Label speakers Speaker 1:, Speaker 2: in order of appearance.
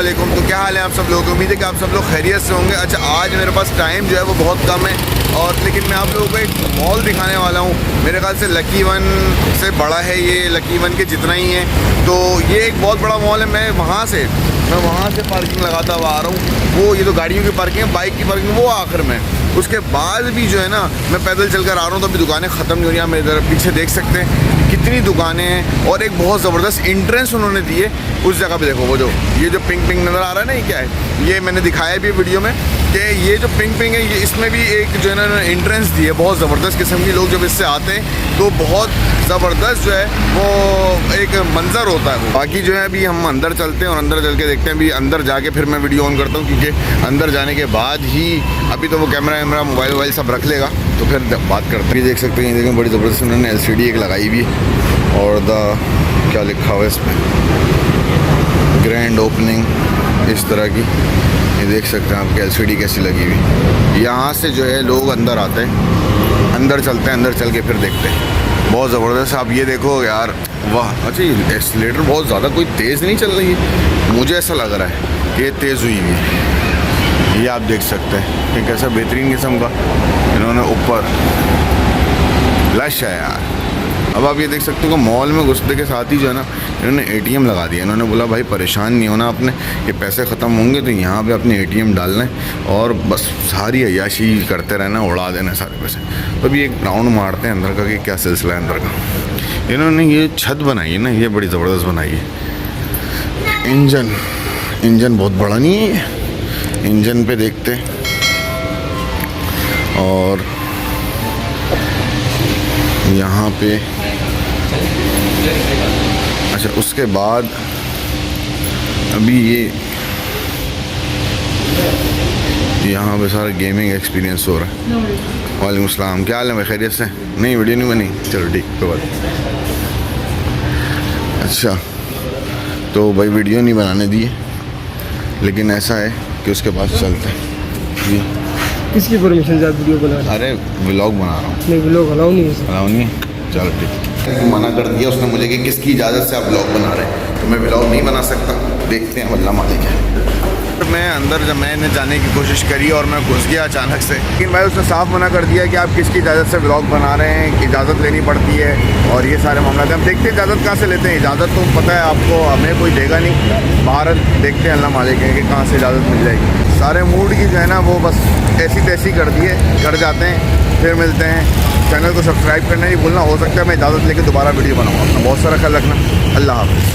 Speaker 1: हाल है आप सब लोग? उम्मीद है कि आप सब लोग खैरियत से होंगे। अच्छा आज मेरे पास टाइम जो है वो बहुत कम है और लेकिन मैं आप लोगों को एक मॉल दिखाने वाला हूँ। मेरे ख्याल से लकी वन से बड़ा है ये। लकी वन के जितना ही है। तो ये एक बहुत बड़ा मॉल है। मैं वहाँ से, मैं वहाँ से पार्किंग लगाता हुआ आ रहा हूँ। वो, ये तो गाड़ियों की पार्किंग है बाइक की पार्किंग वो आखिर में। उसके बाद भी जो है ना, मैं पैदल चल कर आ रहा हूँ तो अभी दुकानें ख़त्म नहीं हो रही हैं। मेरे तरफ़ पीछे देख सकते हैं। कितनी दुकानें हैं और एक बहुत ज़बरदस्त इंट्रेंस उन्होंने दिए उस जगह पे देखो वो जो, ये जो पिंक पिंक नज़र आ रहा है ना, ये क्या है? ये मैंने दिखाया भी वीडियो में कि ये जो पिंक पिंक है, ये इसमें भी एक जो है ना इंट्रेंस दी है। बहुत ज़बरदस्त किस्म की लोग जब इससे आते हैं तो बहुत ज़बरदस्त जो है, वो एक मंज़र होता है बाकी जो है, अभी हम अंदर चलते हैं और अंदर चल के देखते हैं। अभी अंदर जाके फिर मैं वीडियो ऑन करता हूँ, क्योंकि अंदर जाने के बाद ही अभी तो वो कैमरा वैमरा मोबाइल वोबाइल सब रख लेगा। तो फिर बात करते हैं देख सकते हैं देखें, बड़ी ज़बरदस्त उन्होंने एलसीडी एक लगाई हुई और द, क्या लिखा हुआ है इसमें? ग्रैंड ओपनिंग इस तरह की। ये देख सकते हैं आपकी एल कैसी लगी हुई यहाँ से जो है, लोग अंदर आते हैं। अंदर चलते हैं, अंदर चल के फिर देखते हैं। बहुत ज़बरदस्त। आप ये देखो यार, वाह अच्छा ये एक्सीटर बहुत ज़्यादा कोई तेज़ नहीं चल रही है। मुझे ऐसा लग रहा है कि तेज़ हुई हुई है। ये आप देख सकते हैं। एक ऐसा बेहतरीन किस्म का इन्होंने ऊपर लश है यार। अब आप ये देख सकते हो कि मॉल में घुसने के साथ ही जो है ना, इन्होंने एटीएम लगा दिया। इन्होंने बोला, भाई, परेशान नहीं होना अपने ये पैसे ख़त्म होंगे तो यहाँ पे अपने एटीएम डालना है और बस सारी अयाशी करते रहना, उड़ा देना सारे पैसे। तो अभी एक राउंड मारते हैं अंदर का कि क्या सिलसिला है अंदर का। इन्होंने ये छत बनाई है ना, ये बड़ी ज़बरदस्त बनाई है। इंजन इंजन बहुत बड़ा नहीं है इंजन पे देखते। और यहाँ पे अच्छा उसके बाद अभी ये यहाँ पे सारा गेमिंग एक्सपीरियंस हो रहा है। वालेकुम अस्सलाम क्या हाल है भाई? खैरियत से? नहीं वीडियो नहीं बनी चलो ठीक कोई बात अच्छा तो भाई वीडियो नहीं बनाने दिए लेकिन ऐसा है कि उसके पास चलते हैं। जी।
Speaker 2: किसकी परमिशन से आप वीडियो बना रहे
Speaker 1: अरे व्लॉग बना रहा हूँ।
Speaker 2: नहीं व्लॉग अलाउ नहीं है
Speaker 1: अलाउ नहीं है? चलो ठीक। मना कर दिया उसने मुझे कि किसकी इजाज़त से आप ब्लॉग बना रहे हैं। तो मैं ब्लॉग नहीं बना सकता। देखते हैं अल्लाह मालिक है। मैं अंदर जब मैंने जाने की कोशिश करी और मैं घुस गया अचानक से, लेकिन भाई उसने साफ़ मना कर दिया कि आप किसकी इजाज़त से ब्लॉग बना रहे हैं इजाज़त लेनी पड़ती है और ये सारे मामला। हम देखते हैं इजाज़त कहाँ से लेते हैं। इजाज़त तो पता है आपको, हमें कोई देगा नहीं। बाहर देखते हैं अल्लाह मालिक है कि कहाँ से इजाज़त मिल जाएगी। सारे मूड की जो है ना, वो बस ऐसी तैसी कर दिए, कर जाते हैं, फिर मिलते हैं। चैनल को सब्सक्राइब करना नहीं भूलना, हो सकता है मैं इजाज़त लेके दोबारा वीडियो बनाऊँगा अपना बहुत सारा ख्याल रखना। अल्लाह हाफ़िज़।